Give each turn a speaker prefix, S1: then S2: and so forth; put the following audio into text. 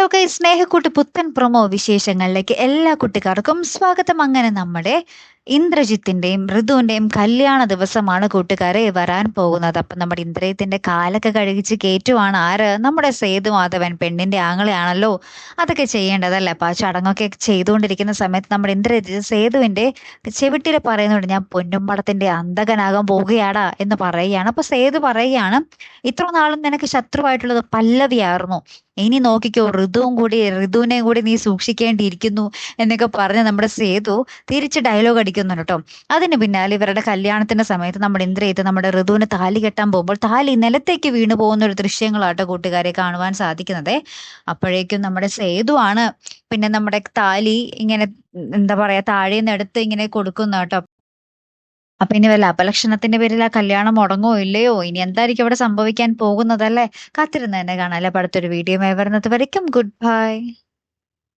S1: Hello കൈ സ്നേഹക്കൂട്ട് പുത്തൻ promo വിശേഷങ്ങളിലേക്ക് എല്ലാ കുട്ടിക്കാർക്കും സ്വാഗതം. അങ്ങനെ നമ്മുടെ ഇന്ദ്രജിത്തിന്റെയും ഋതുവിന്റെയും കല്യാണ ദിവസമാണ് കൂട്ടുകാരെ വരാൻ പോകുന്നത്. അപ്പൊ നമ്മുടെ ഇന്ദ്രജിത്തിന്റെ കാലൊക്കെ കഴുകിച്ച് കയറ്റുവാണ് ആര്? നമ്മുടെ സേതു മാധവൻ പെണ്ണിന്റെ ആങ്ങളെയാണല്ലോ അതൊക്കെ ചെയ്യേണ്ടതല്ലേ? അപ്പൊ ആ ചടങ്ങൊക്കെ ചെയ്തുകൊണ്ടിരിക്കുന്ന സമയത്ത് നമ്മുടെ ഇന്ദ്രജിത്ത് സേതുവിന്റെ ചെവിട്ടിൽ പറയുന്നുണ്ട് ഞാൻ പൊന്നുംപടത്തിന്റെ അന്തകനാകാൻ പോകുകയാടാ എന്ന് പറയുകയാണ്. അപ്പൊ സേതു പറയുകയാണ് ഇത്ര നാളും നിനക്ക് ശത്രുവായിട്ടുള്ളത് പല്ലവിയായിരുന്നു ഇനി നോക്കിക്കോ ഋതുവും കൂടി ഋതുവിനെയും കൂടി നീ സൂക്ഷിക്കേണ്ടിയിരിക്കുന്നു എന്നൊക്കെ പറഞ്ഞ് നമ്മുടെ സേതു തിരിച്ച് ഡയലോഗ് അടിക്കുന്നുണ്ട് കേട്ടോ അതിന് പിന്നാലെ ഇവരുടെ കല്യാണത്തിന്റെ സമയത്ത് നമ്മുടെ ഇന്ദ്രയത്ത് നമ്മുടെ ഋതുവിന് താലി കെട്ടാൻ പോകുമ്പോൾ താലി നിലത്തേക്ക് വീണു പോകുന്ന ഒരു ദൃശ്യങ്ങളാട്ടോ കൂട്ടുകാരെ കാണുവാൻ സാധിക്കുന്നത്. അപ്പോഴേക്കും നമ്മുടെ സേതു ആണ് പിന്നെ നമ്മുടെ താലി ഇങ്ങനെ എന്താ പറയാ താഴെ നിന്നെടുത്ത് ഇങ്ങനെ കൊടുക്കുന്ന കേട്ടോ അപ്പൊ ഇനി വല്ല അപലക്ഷണത്തിന്റെ പേരിൽ ആ കല്യാണം മുടങ്ങോ ഇല്ലയോ? ഇനി എന്തായിരിക്കും അവിടെ സംഭവിക്കാൻ പോകുന്നതല്ലേ? കാത്തിരുന്ന് തന്നെ കാണാം അല്ലെ? അടുത്തൊരു വീഡിയോ വരുന്നത് വരയ്ക്കും. Good bye